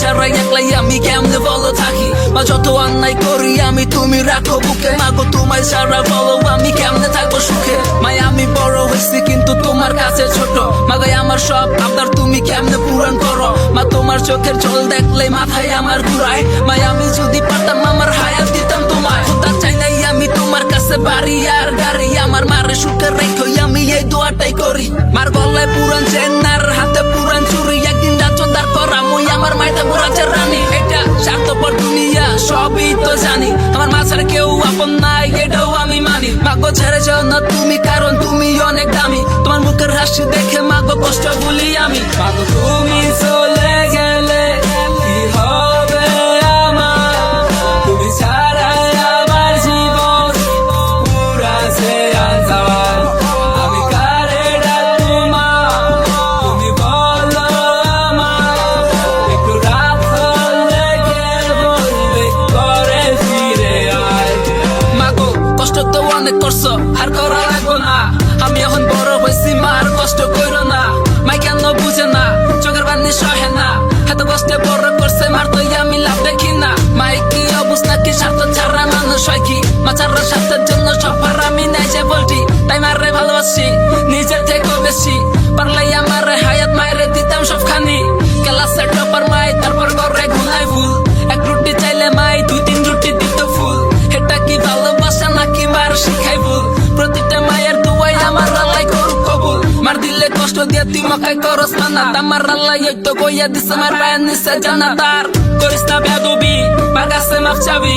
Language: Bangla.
ছাড়া একলাই আমি কেমনে বলো থাকি মা যত অন্যায় করি আমি তুমি রাখো বুকে মাগো তোমায় ছাড়া বলো আমি কেমনে থাকব সুখে মাই আমি বড় হয়েছি কিন্তু তোমার কাছে ছোট। মাগাই আমার সব আবদার তুমি কেমনে পূরণ করো মা তোমার চোখের জল দেখলে মাথায় আমার ঘুরায় মাই আমি যদি পারতাম আমার হায়াত দিতাম তোমায়। খোদা চাই আমি তোমার কাছে বাড়ি আর গাড়ি আমার মারে সুখে রেখো আমি এই দোয়াটাই করি। মার গলায় পুরান চেন। সবই তো জানি। আমার মাছের কেউ আপন নাই, এটাও আমি মানি। মাগো ছেড়ে যাও না তুমি, কারণ তুমি অনেক দামি। তোমার মুখের হাসি দেখে মাগো কষ্ট ভুলি আমি। মাগো তুমি চলে কষ্ট তো অনেক করছ, আর করা লাগবো না। আমি এখন বড় হয়েছি মার কষ্ট করো না। মাই কেন বুঝে না, চোখের বান্নি সহে না। এত কষ্টে বড় করছে, মার তো আমি লাভ দেখি না মাই কি অবস্থা? কি স্বার্থ ছাড়া মানুষ হয় কি? মা মাচার স্বার্থের কষ্ট দিয়ে তুই মাখাই করস না আমার আল্লাহ এই তো গইয়া দিছে মার বায়ান নিছে জানাতার করিস না বেদবি মার কাছে মাফ চাবি